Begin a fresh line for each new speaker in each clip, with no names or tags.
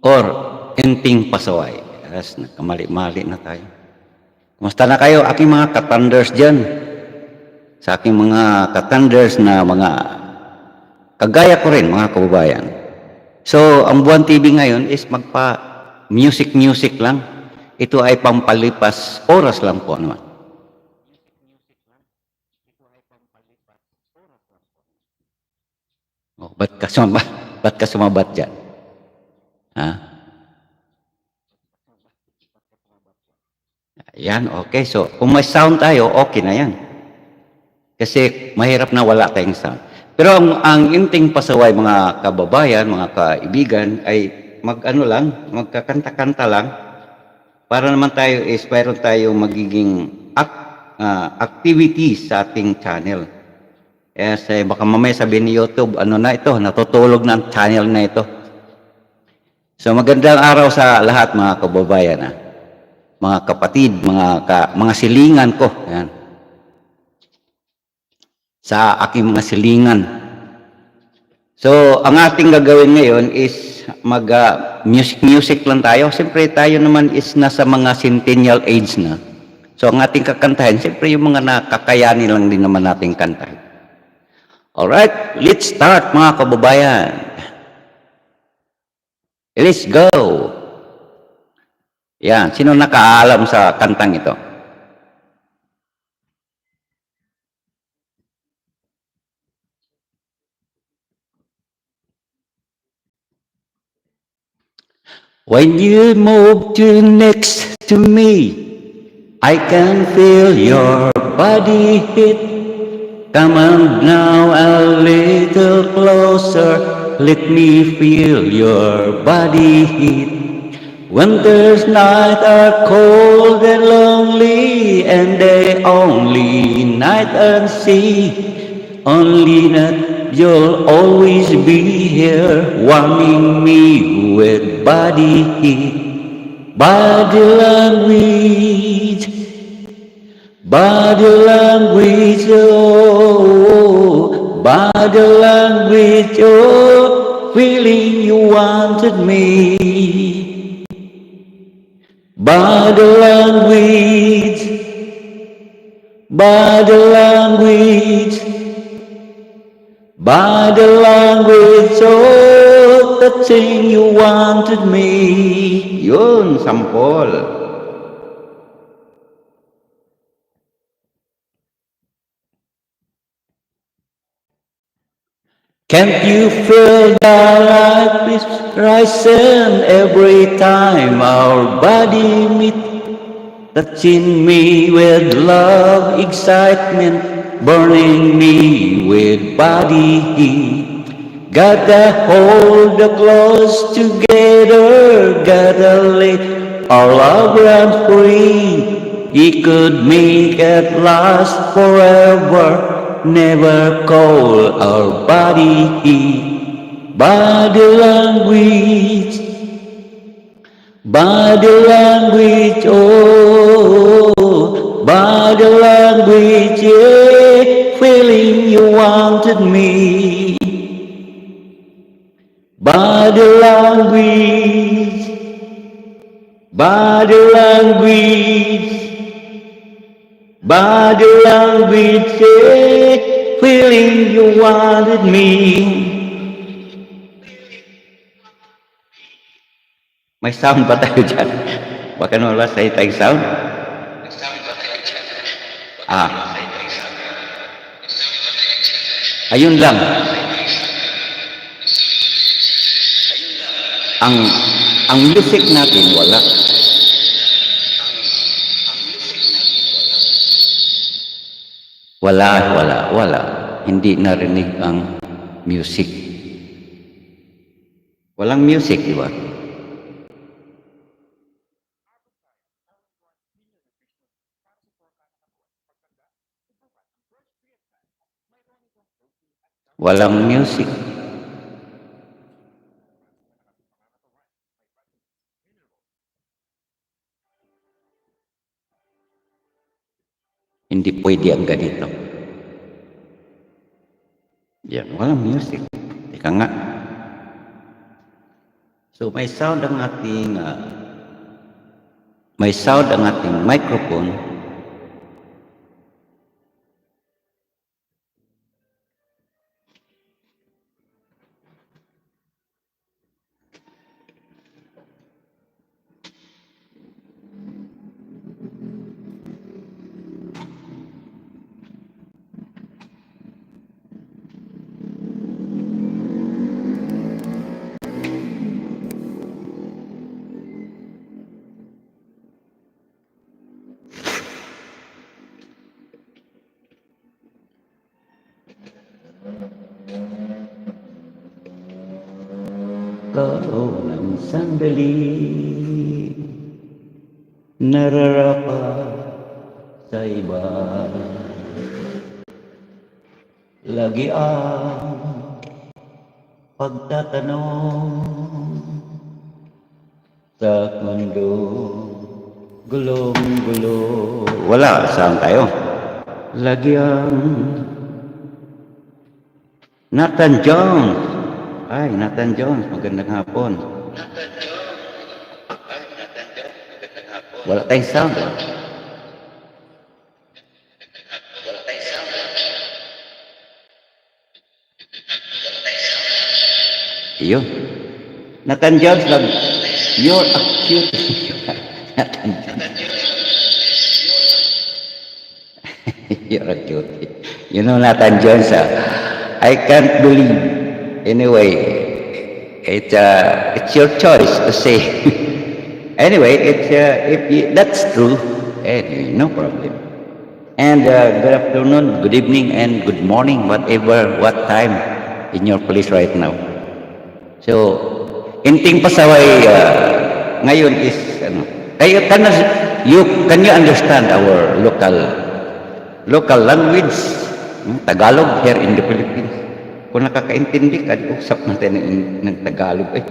or inting pasaway. Yes, nakamali-mali na tayo. Kumusta na kayo, aking mga katanders dyan? Sa aking mga katanders na mga kagaya ko rin, mga kababayan. So, ang Buwan TV ngayon is magpa music-music lang. Ito ay pampalipas oras lang po naman. Oh, ba't ka sumabat? Ba't ka sumabat dyan? Ha? Yan, okay. So, kung may sound tayo, okay na yan. Kasi mahirap na wala tayong sound. Pero ang, ang inting pasaway, mga kababayan, mga kaibigan, ay mag-ano lang, magkakanta-kanta lang, para naman tayo is mayroon tayo magiging act, ah, activity sa ating channel. Eh, baka mamaya sabihin ni YouTube, ano na ito, natutulog na ang channel na ito. So magandang araw sa lahat mga kababayan, ah. mga kapatid, mga ka, mga silingan ko. Yan. Sa aking mga silingan. So ang ating gagawin ngayon is mag ah, music music lang tayo. Siyempre tayo naman is nasa mga centennial age na. So ang ating kakantahin, siyempre yung mga nakakayanin lang din naman nating kantahin. Alright, let's start mga kababayan. Let's go. Yan, sino nakaalam sa kantang ito? When you move to next to me, I can feel your body hit. Come on now a little closer, let me feel your body heat. Winter's nights are cold and lonely, and they only night and sea. Only that you'll always be here, warming me with body heat. Body language, body language, oh, body language, oh, feeling you wanted me. by the language, by the language, by the language, oh, the thing you wanted me. Yun, sampol. Can't you feel the life is rising every time our body meet? Touching me with love, excitement, burning me with body heat. Gotta hold the close together, gotta let our love run free. He could make it last forever, never call our body heat. Body language, body language, oh, body language, yeah, feeling you wanted me. Body language, body language, body language, yeah, feeling you wanted me. May sound ba tayo dyan? Baka wala sa tayong sound? Ah. Ayun lang. Ang ang music natin wala. Wala, wala, wala. Hindi narinig ang music. Walang music, di ba? Walang music. Hindi pwede ang ganito. Yan, walang music. Ika nga. So may sound ang ating ah, may sound ang ating microphone. Ikaw ng sandali. Nararapa sa iba. Lagi ang pagtatanong Sa mundo. Gulong-gulo Wala, saan tayo? Lagi ang Nathan Jones ay, Nathan Jones, magandang hapon. Wala tayong sound. ah. Iyon. Nathan Jones lang. You're a cute. Nathan Jones. You're a cutie. You know Nathan Jones, ah, I can't believe. Anyway, it's uh, it's your choice to say. anyway, it's uh, if you, that's true, anyway, no problem. And uh, good afternoon, good evening, and good morning, whatever, what time in your place right now. So, inting pasaway uh, ngayon is ano, kayo can you can you understand our local local language, hmm, Tagalog here in the Philippines. Kung nakakaintindi ka, di usap natin ng, ng Tagalog. Eh.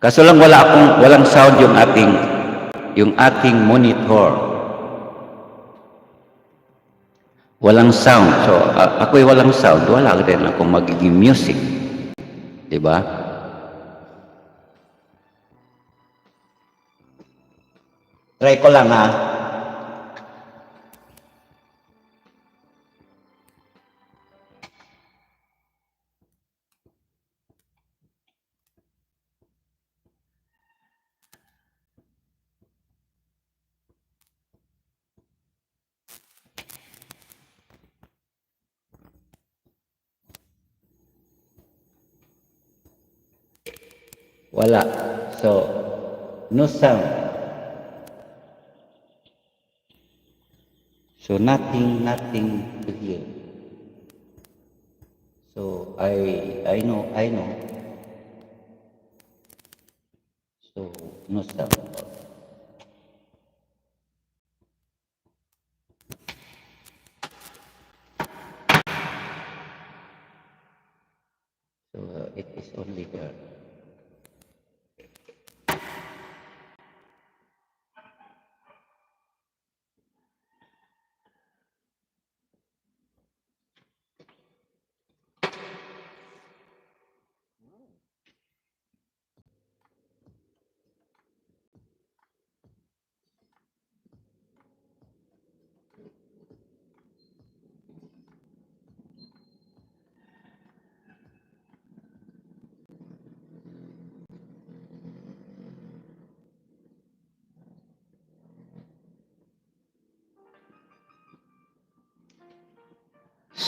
Kaso lang wala akong walang sound yung ating yung ating monitor. Walang sound. So, a- ako'y walang sound. Wala rin akong magiging music. Di ba? Try ko lang ha. No sound. So, nothing, nothing to hear. So, I, I know, I know. So, no sound. So, uh, it is only there.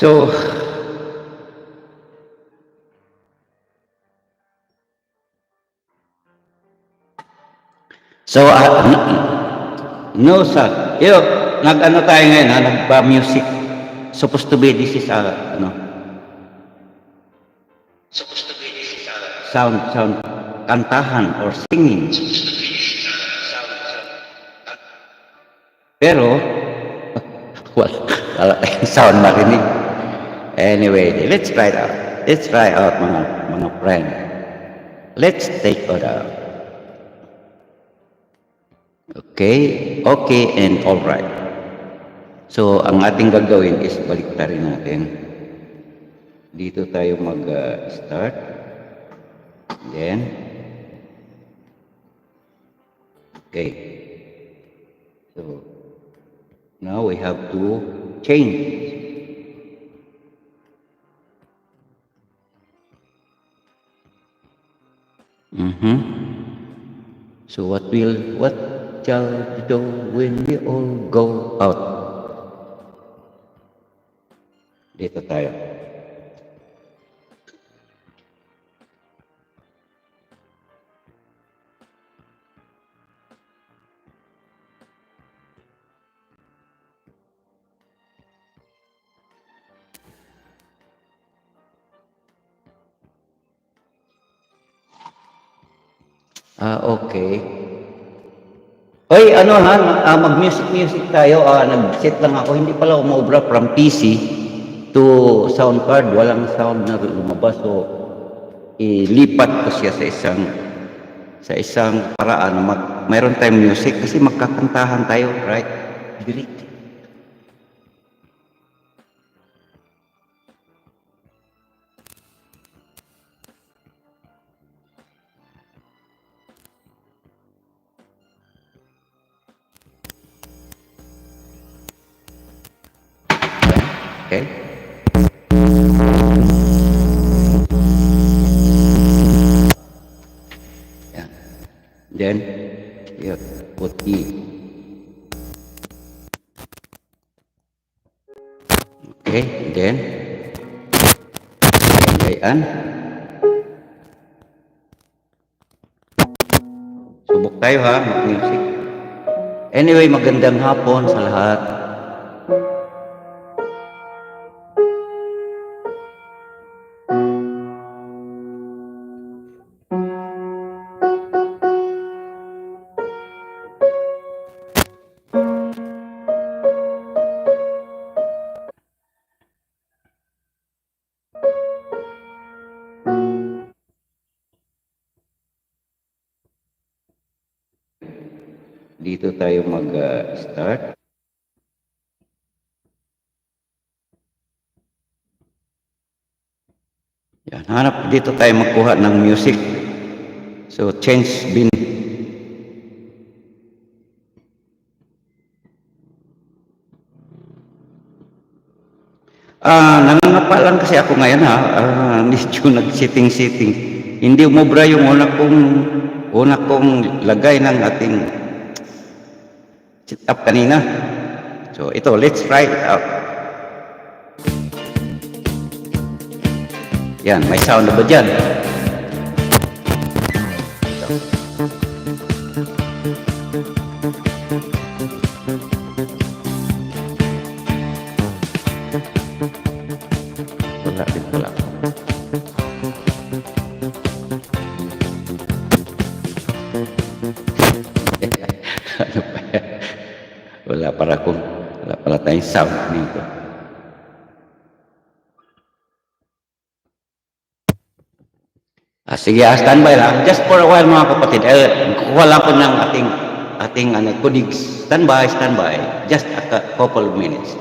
So, so, uh, no, sir. Yo, nag-ano tayo ngayon, ha? Nagpa-music. Supposed to be, this is, uh, ano? Supposed to be, this is, uh, sound, sound, kantahan or singing. Pero, wala, wala tayong sound marinig. Anyway, let's try it out. Let's try out mga mga friend. Let's take out. Okay, okay and all right. So, ang ating gagawin is baliktarin natin. Dito tayo mag-start. Then, okay. So, now we have to change. Mm-hmm. So what will, what shall we do when we all go out? Dito tayo. Ah, okay. Oy, ano ha, ah, mag-music-music tayo. Ah, nag-set lang ako. Hindi pala umobra from PC to sound card. Walang sound na lumabas. So, ilipat ko siya sa isang sa isang paraan mag, mayroon tayong music kasi magkakantahan tayo, right? Direct. Okay? Yeah. Then, you put E. Okay, then, ayan. Subok tayo ha, mag-music. Anyway, magandang hapon sa lahat. Dito tayo mag-start. Yan, hanap dito tayo magkuha ng music. So, change bin. Ah, nangangapa lang kasi ako ngayon ha. Ah, medyo nag-sitting-sitting. Hindi umubra yung una kong una kong lagay ng ating sit up kanina. So ito, let's try it out. Yan, may sound na ba dyan? Ito. Para kung wala pala tayong sound dito. Ah, sige, ah, standby lang. Just for a while mga kapatid. Eh, kuha lang ko ng ating ating ano, colleagues. Standby, standby. Just a cou- couple of minutes.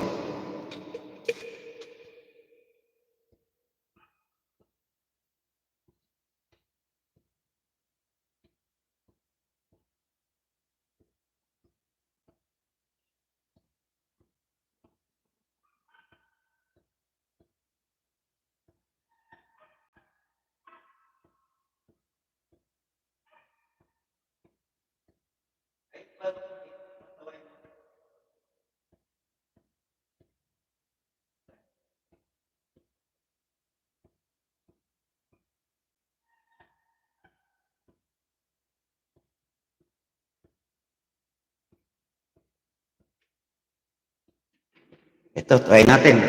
Ito, try natin.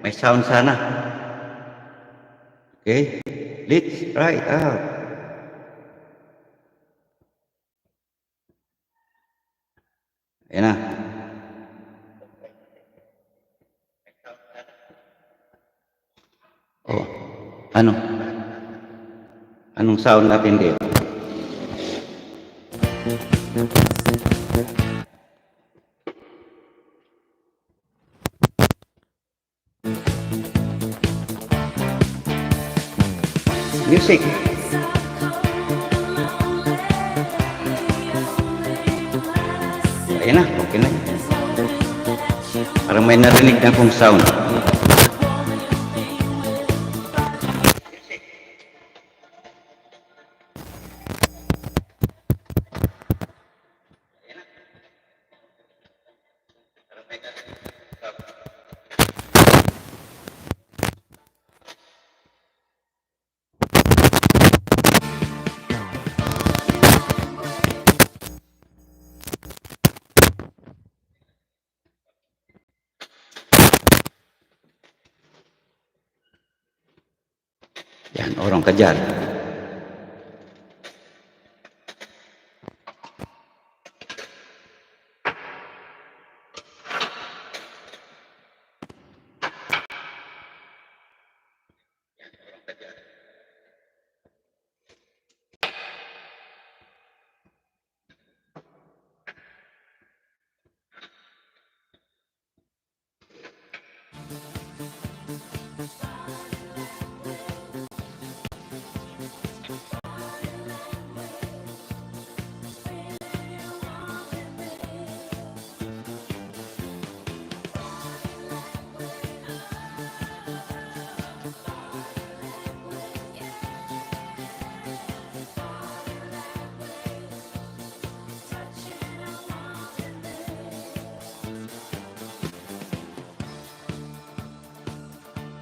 May sound sana. Okay? Let's try it out. Ayan na. Oh, ano? Anong sound natin dito? music. Ayan na, okay na. Parang may narinig na akong sound. Ka.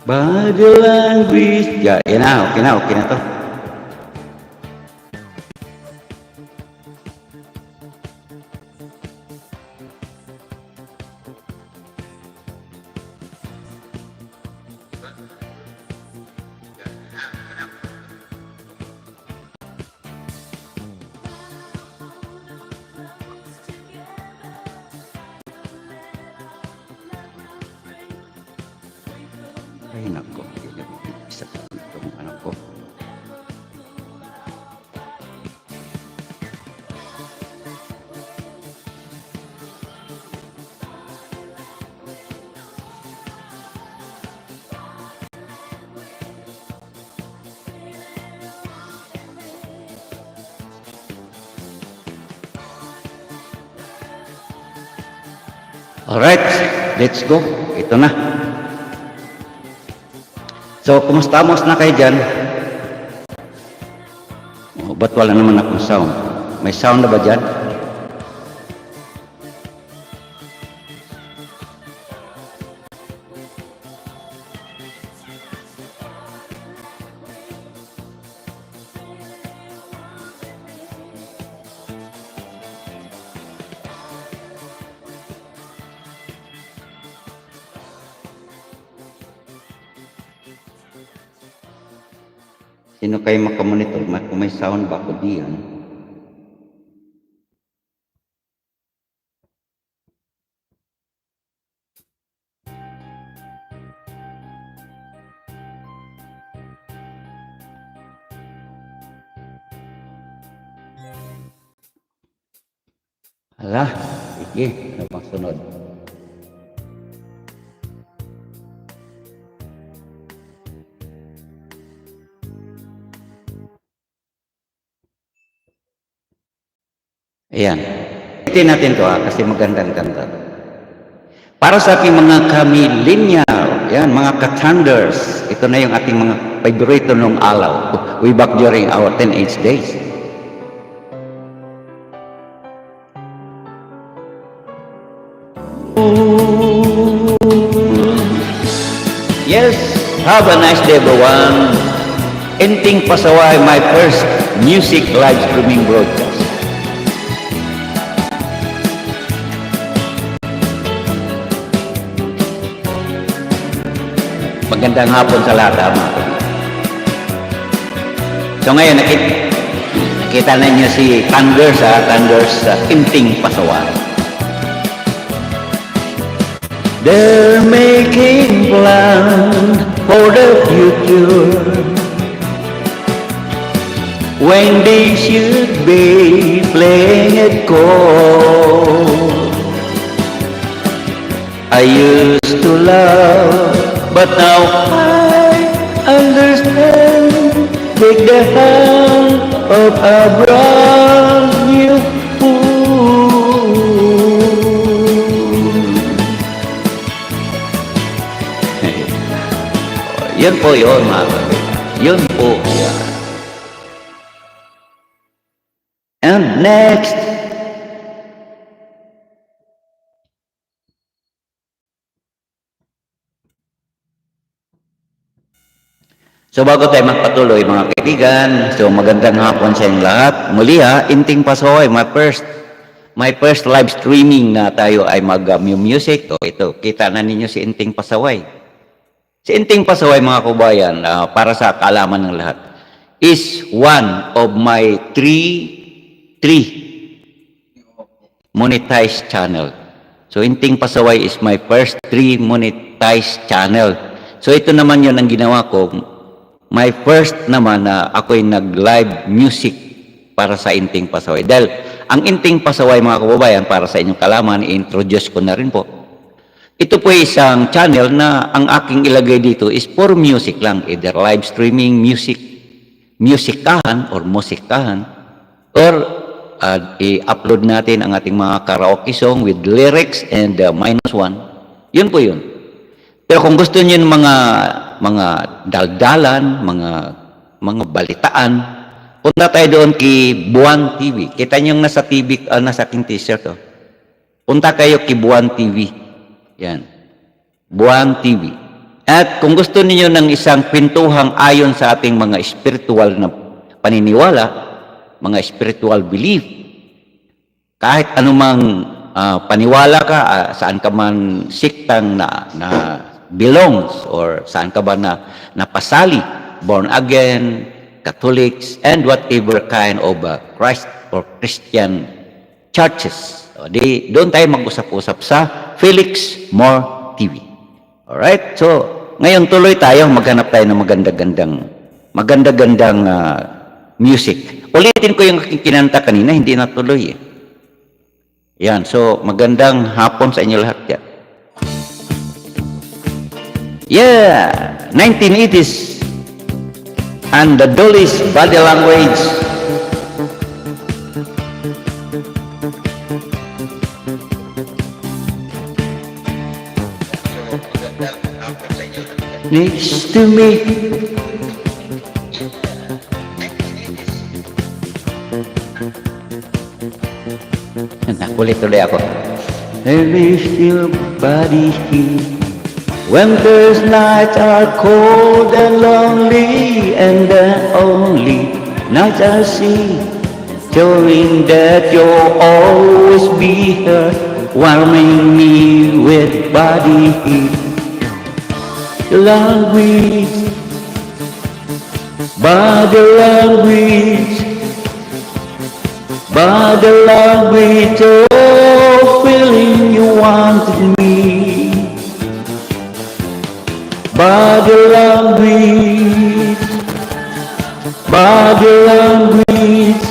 Body language. Ya, yan na, okay na, okay na to. Alright, let's go. Ito na. So, kumustamos na kayo dyan? Oh, ba't wala naman akong sound? May sound na ba dyan? Sino kayo makamonitor? Ma- Kung may sound ba ako diyan? Ayan. Itin natin to ha, kasi magandang kanta. Para sa ating mga kamillennial, yan, mga katanders, ito na yung ating mga paborito nung alaw, way back during our teenage days. Yes, have a nice day everyone. Ending pasaway my first music live streaming broadcast. Magandang hapon sa lahat, ha, mga kaibigan. So ngayon, nakita, nakita na niyo si Thunders, ha? Thunders sa Inting Pasaway. They're making plans for the future when they should be playing it cold. I used to love, But now I understand. Take the hand of a brand new fool. yun po yun, mga kapatid. Yun po yan. And next, So bago tayo magpatuloy mga kaibigan, so magandang hapon sa inyong lahat. Muli ha, Inting Pasoy, my first my first live streaming na tayo ay mag-music. o ito, kita na ninyo si Inting Pasaway. Si Inting Pasaway mga kubayan, ah, para sa kaalaman ng lahat, is one of my three, three monetized channel. So, Inting Pasaway is my first three monetized channel. So, ito naman yun ang ginawa ko. My first naman na ako'y nag-live music para sa Inting Pasaway. Dahil ang Inting Pasaway, mga kababayan, para sa inyong kalaman, i-introduce ko na rin po. Ito po isang channel na ang aking ilagay dito is for music lang. Either live streaming, music, musikahan or musikahan, or uh, i-upload natin ang ating mga karaoke song with lyrics and uh, minus one. Yun po yun. Pero kung gusto niyo ng mga mga daldalan, mga mga balitaan, punta tayo doon kay Buwan TV. Kita niyo nasa TV, ah, nasa aking t-shirt. Oh. Punta kayo kay Buwan TV. Yan. Buwan TV. At kung gusto niyo ng isang pintuhang ayon sa ating mga spiritual na paniniwala, mga spiritual belief, kahit anumang ah, paniwala ka, ah, saan ka man siktang na, na belongs or saan ka ba na napasali, born again, Catholics, and whatever kind of uh, Christ or Christian churches. O, di, doon tayo mag-usap-usap sa Felix More TV. Alright? So, ngayon tuloy tayo, maghanap tayo ng maganda-gandang maganda-gandang ah, music. Ulitin ko yung kinanta kanina, hindi natuloy eh. Yan, so magandang hapon sa inyo lahat yan. Yeah, 1980s. And the Dulles body language. Next to me. Nakulit tuloy ako. I lift your body here. Winter's nights are cold and lonely, and the only nights I see, showing that you'll always be here, warming me with body heat. The language, body language, body language, oh, feeling body language,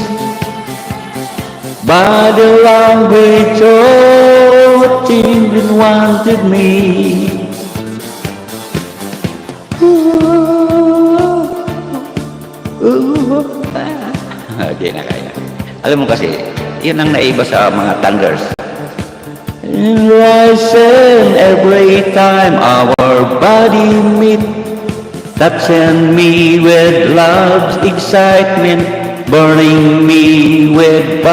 body language, oh, children wanted me. Hindi na kaya. Alam mo kasi, yun ang naiba sa mga thunders. And rising every time our body meet, touching me with love's excitement, burning me with